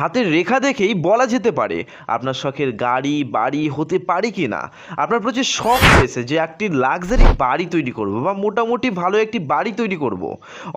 হাতের রেখা দেখেই বলা যেতে পারে আপনার শখের গাড়ি, বাড়ি হতে পারে কি না আপনার প্রচুর শখ রয়েছে যে একটি লাক্সারি বাড়ি তৈরি করব বা মোটামুটি ভালো একটি বাড়ি তৈরি করব।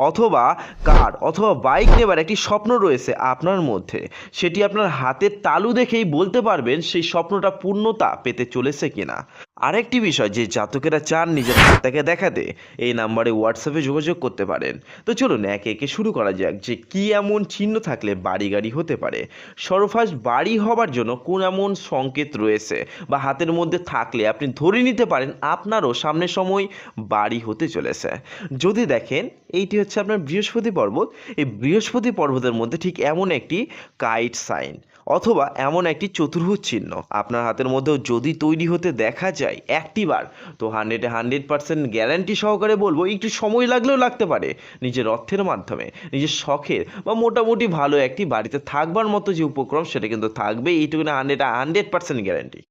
অথবা কার অথবা বাইক নেবার একটি স্বপ্ন রয়েছে আপনার মধ্যে। সেটি আপনার হাতের তালু দেখেই বলতে পারবেন সেই স্বপ্নটা পূর্ণতা পেতে চলেছে কিনা। আরেকটি বিষয়, যে জাতকেরা চান নিজের হাতটাকে দেখাতে, এই নাম্বারে হোয়াটসঅ্যাপে যোগাযোগ করতে পারেন। তো চলুন একে একে শুরু করা যাক, যে কি এমন চিহ্ন থাকলে বাড়ি গাড়ি হতে পারে? সর্বফার্স্ট বাড়ি হবার জন্য কোন এমন সংকেত রয়েছে? বা হাতের মধ্যে থাকলে আপনি ধরে নিতে পারেন আপনারও সামনের সময় বাড়ি হতে চলেছে। যদি দেখেন, এইটি হচ্ছে আপনার বৃহস্পতি পর্বত। এই বৃহস্পতি পর্বতের মধ্যে ঠিক এমন একটি কাইট সাইন অথবা এমন একটি চতুর্ভুজ চিহ্ন। আপনার হাতের মধ্যেও যদি তৈরি হতে দেখা যায় একটিবার, তো হান্ড্রেডে হান্ড্রেড পার্সেন্ট গ্যারান্টি সহকারে বলব, একটু সময় লাগলেও লাগতে পারে নিজের অর্থের মাধ্যমে। নিজের শখের বা মোটামুটি ভালো একটি বাড়িতে থাকবার মতো যে উপক্রম, সেটা কিন্তু থাকবে এইটুকুনি হান্ড্রেড হান্ড্রেড পার্সেন্ট গ্যারান্টি।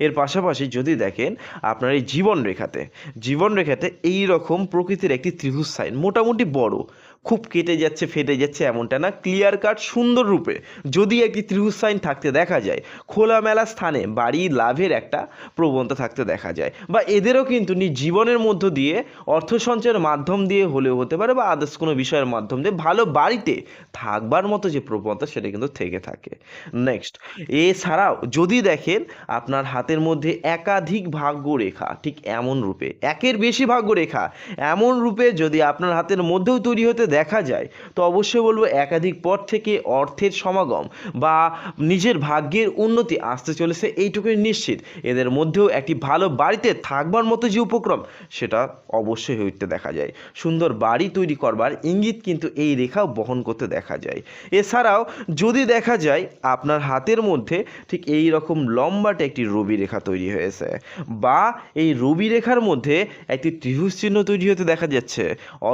এর পাশাপাশি যদি দেখেন আপনার এই জীবন রেখাতে জীবন রেখাতে এই রকম প্রকৃতির একটি ত্রিভুজ সাইন মোটামুটি বড়। খুব কেটে যাচ্ছে, ফেটে যাচ্ছে এমনটা না। ক্লিয়ার কাট সুন্দর রূপে। যদি একটি ত্রিভুজ সাইন থাকতে দেখা যায়, খোলামেলা স্থানে বাড়ি, লাভের একটা প্রবণতা থাকতে দেখা যায়। বা এদেরও কিন্তু নিজ জীবনের মধ্য দিয়ে অর্থ সঞ্চয়ের মাধ্যম দিয়ে হলেও হতে পারে বা আদার্স কোনো বিষয়ের মাধ্যম দিয়ে ভালো বাড়িতে থাকবার মতো যে প্রবণতা, সেটা কিন্তু থেকে থাকে। নেক্সট এছাড়াও যদি দেখেন, আপনার হাতের মধ্যে একাধিক ভাগ্য রেখা ঠিক এমন রূপে, একের বেশি ভাগ্য রেখা এমন রূপে যদি আপনার হাতের মধ্যেও তৈরি হতে দেখা যায়, তো অবশ্যই বলব একাধিক পথ থেকে অর্থের সমাগম বা নিজের ভাগ্যের উন্নতি আসতে চলেছে এইটুকুই নিশ্চিত। এদের মধ্যেও একটি ভালো বাড়িতে থাকবার মতো যে উপক্রম, সেটা অবশ্যই উঠতে দেখা যায়। সুন্দর বাড়ি তৈরি করবার ইঙ্গিত কিন্তু এই রেখাও বহন করতে দেখা যায়। এছাড়াও যদি দেখা যায়, আপনার হাতের মধ্যে ঠিক এই রকম লম্বাটে একটি রবি রেখা তৈরি হয়েছে বা এই রবি রেখার মধ্যে একটি ত্রিভুজ চিহ্ন তৈরি হতে দেখা যাচ্ছে,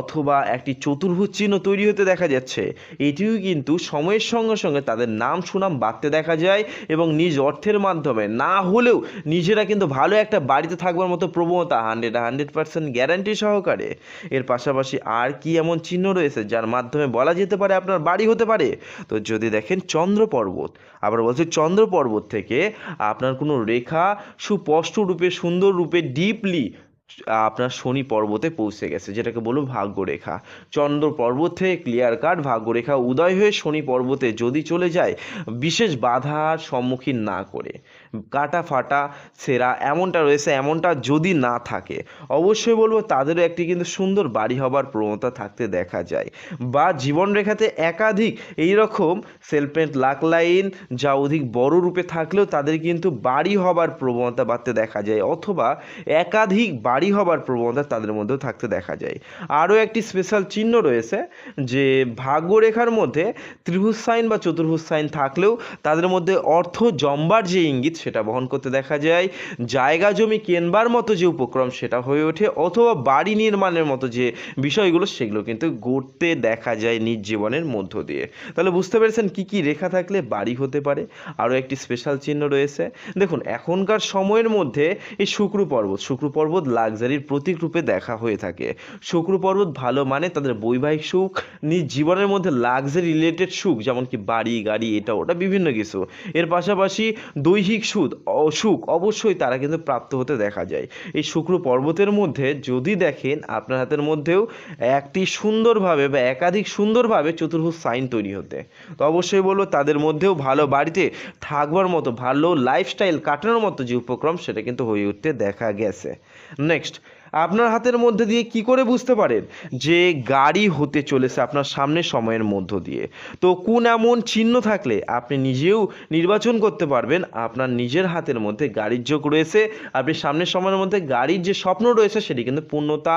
অথবা একটি চতুর্ভুজ চিহ্ন তৈরি হতে দেখা যাচ্ছে। এটিও কিন্তু সময়ের সঙ্গে সঙ্গে তাদের নাম সুনাম বাড়তে দেখা যায় এবং নিজ অর্থের মাধ্যমে। না হলেও নিজেরা কিন্তু ভালো একটা বাড়িতে থাকবার মতো প্রবণতা হান্ড্রেড হান্ড্রেড পার্সেন্ট গ্যারান্টি সহকারে। এর পাশাপাশি আর কি এমন চিহ্ন রয়েছে যার মাধ্যমে বলা যেতে পারে আপনার বাড়ি হতে পারে? তো যদি দেখেন চন্দ্র পর্বত, আবার বলছি চন্দ্র পর্বত থেকে আপনার কোনো রেখা সুস্পষ্ট রূপে, সুন্দর রূপে ডিপলি আপনার শনি পর্বতে পৌঁছে গেছে, যেটাকে বলব ভাগ্যরেখা। চন্দ্র পর্বত থেকে ক্লিয়ার কাট ভাগ্যরেখা উদয় হয়ে শনি পর্বতে যদি চলে যায়, বিশেষ বাধার সম্মুখীন না করে। কাটা ফাটা সেরা এমনটা রয়েছে, এমনটা যদি না থাকে, অবশ্যই বলব তাদেরও একটি কিন্তু সুন্দর বাড়ি হবার প্রবণতা থাকতে দেখা যায়। বা জীবন রেখাতে একাধিক এই রকম সেলফেন্ট লাক লাইন যা অধিক বড় রূপে থাকলেও তাদের কিন্তু বাড়ি হবার প্রবণতা বাড়তে দেখা যায়, অথবা একাধিক বাড়ি হবার প্রবণতা তাদের মধ্যেও থাকতে দেখা যায়। আরও একটি স্পেশাল চিহ্ন রয়েছে যে ভাগ্যরেখার মধ্যে ত্রিভুজ সাইন বা চতুর্ভুজ সাইন থাকলেও তাদের মধ্যে অর্থ জম্বার যে ইঙ্গিত সেটা বহন করতে দেখা যায়। জায়গা জমি কেনবার মতো যে উপক্রম সেটা হয়ে ওঠে অথবা বাড়ি নির্মাণের মতো যে বিষয়গুলো সেগুলো কিন্তু গড়তে দেখা যায় নিজ জীবনের মধ্য দিয়ে। তাহলে বুঝতে পেরেছেন কি কি রেখা থাকলে বাড়ি হতে পারে? আরও একটি স্পেশাল চিহ্ন রয়েছে। দেখুন, এখনকার সময়ের মধ্যে এই শুক্র পর্বত শুক্র পর্বত লাক্সারির প্রতীক রূপে দেখা হয়ে থাকে। শুক্র পর্বত ভালো মানে তাদের বৈবাহিক সুখ, নিজ জীবনের মধ্যে লাক্সারি রিলেটেড সুখ, যেমন কি বাড়ি, গাড়ি, এটা, ওটা, বিভিন্ন কিছু। এর পাশাপাশি দৈহিক সুদ সুখ, অবশ্যই তারা কিন্তু প্রাপ্ত হতে দেখা যায়। এই শুক্র পর্বতের মধ্যে যদি দেখেন, আপনার হাতের মধ্যেও একটি সুন্দরভাবে বা একাধিক সুন্দরভাবে চতুর্ভুজ সাইন তৈরি হতে। তো অবশ্যই বলব, তাদের মধ্যেও ভালো বাড়িতে থাকবার মতো, ভালো লাইফস্টাইল কাটানোর মতো যে উপক্রম, সেটা কিন্তু হয়ে উঠতে দেখা গেছে। নেক্সট আপনার হাতের মধ্যে দিয়ে কি করে বুঝতে পারেন যে গাড়ি হতে চলেছে আপনার সামনের সময়ের মধ্য দিয়ে? তো কোন এমন চিহ্ন থাকলে আপনি নিজেও নির্বাচন করতে পারবেন, আপনার নিজের হাতের মধ্যে গাড়ির যোগ রয়েছে, আপনি সামনের সময়ের মধ্যে গাড়ির যে স্বপ্ন রয়েছে সেটি কিন্তু পূর্ণতা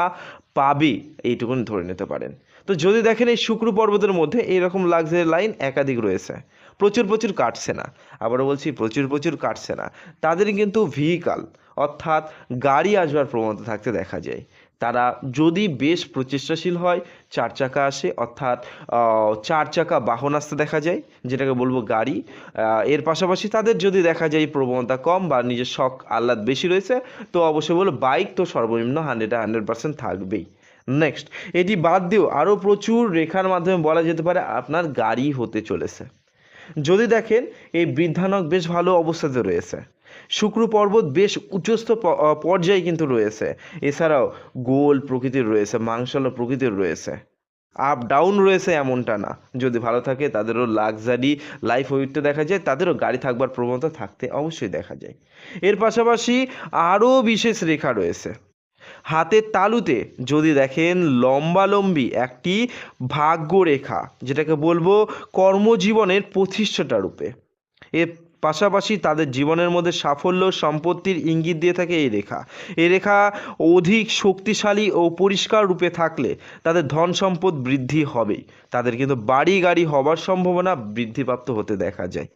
পাবে, এইটুকুনি ধরে নিতে পারেন। তো যদি দেখেন এই শুক্র পর্বতের মধ্যে এইরকম লাক্সারি লাইন একাধিক রয়েছে, প্রচুর প্রচুর কাটছে না, আবারও বলছি প্রচুর প্রচুর কাটছে না তাদের কিন্তু ভেহিকাল অর্থাৎ গাড়ি আসবার প্রবণতা থাকতে দেখা যায়। তারা যদি বেশ প্রচেষ্টাশীল হয়, চার চাকা আসে, অর্থাৎ চার চাকা বাহন আসতে দেখা যায়, যেটাকে বলব গাড়ি। এর পাশাপাশি তাদের যদি দেখা যায় প্রবণতা কম বা নিজের শখ, আহ্লাদ বেশি রয়েছে, তো অবশ্যই বলব বাইক তো সর্বনিম্ন হান্ড্রেড হান্ড্রেড পার্সেন্ট থাকবেই। নেক্সট, এটি বাদ দিয়েও আরও প্রচুর রেখার মাধ্যমে বলা যেতে পারে আপনার গাড়ি হতে চলেছে। যদি দেখেন, এই বৃদ্ধানক বেশ ভালো অবস্থাতে রয়েছে। শুক্র পর্বত বেশ উচ্চস্থ পর্যায়ে কিন্তু রয়েছে। এছাড়াও গোল প্রকৃতির রয়েছে, মাংসালো প্রকৃতির রয়েছে। আপ ডাউন রয়েছে এমনটা না। যদি ভালো থাকে, তাদেরও লাক্সারি লাইফ উঠতে দেখা যায়, তাদেরও গাড়ি থাকবার প্রবণতা থাকতে অবশ্যই দেখা যায়। এর পাশাপাশি আরও বিশেষ রেখা রয়েছে। হাতের তালুতে যদি দেখেন লম্বালম্বি একটি ভাগ্যরেখা, যেটাকে বলব কর্মজীবনের প্রতিষ্ঠাটা রূপে। এর পাশাপাশি তাদের জীবনের মধ্যে সাফল্য, সম্পত্তির ইঙ্গিত দিয়ে থাকে এই রেখা। এই রেখা অধিক শক্তিশালী ও পরিষ্কার রূপে থাকলে তাদের ধন সম্পদ বৃদ্ধি হবেই। তাদের কিন্তু বাড়ি গাড়ি হবার সম্ভাবনা বৃদ্ধিপ্রাপ্ত হতে দেখা যায়।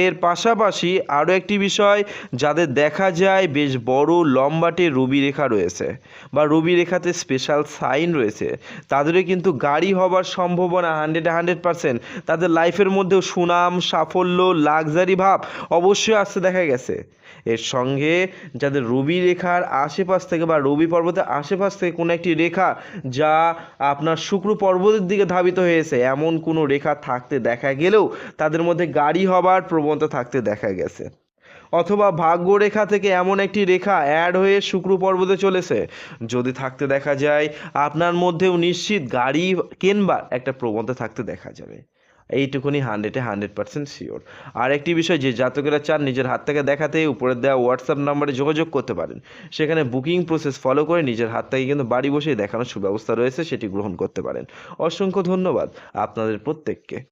এর পাশাপাশি আরও একটি বিষয়, যাদের দেখা যায় বেশ বড় লম্বাটে রবি রেখা রয়েছে বা রবি রেখাতে স্পেশাল সাইন রয়েছে। তাদেরও কিন্তু গাড়ি হবার সম্ভাবনা হান্ড্রেডে হান্ড্রেড পার্সেন্ট তাদের লাইফের মধ্যেও সুনাম, সাফল্য লাক্সারি ভাব অবশ্যই আসতে দেখা গেছে। এর সঙ্গে যাদের রবি রেখার আশেপাশ থেকে বা রবি পর্বতের আশেপাশ থেকে কোনো একটি রেখা যা আপনার শুক্র পর্বতের দিকে ধাবিত হয়েছে, এমন কোনো রেখা থাকতে দেখা গেলেও তাদের মধ্যে গাড়ি হবার প্রবণতা থাকতে দেখা গেছে। অথবা ভাগ্যরেখা থেকে এমন একটি রেখা অ্যাড হয়ে শুক্র পর্বতে চলেছে। যদি থাকতে দেখা যায়, আপনার মধ্যেও নিশ্চিত গাড়ি কেনবার একটা প্রবণতা থাকতে দেখা যাবে। এইটুকুনি হান্ড্রেডে হান্ড্রেড পার্সেন্ট শিওর আর একটি বিষয়, যে জাতকেরা চান নিজের হাত থেকে দেখাতে উপরের দেওয়া হোয়াটসঅ্যাপ নাম্বারে যোগাযোগ করতে পারেন। সেখানে বুকিং প্রসেস ফলো করে নিজের হাত থেকে কিন্তু বাড়ি বসেই দেখানোর সুব্যবস্থা রয়েছে, সেটি গ্রহণ করতে পারেন। অসংখ্য ধন্যবাদ আপনাদের প্রত্যেককে।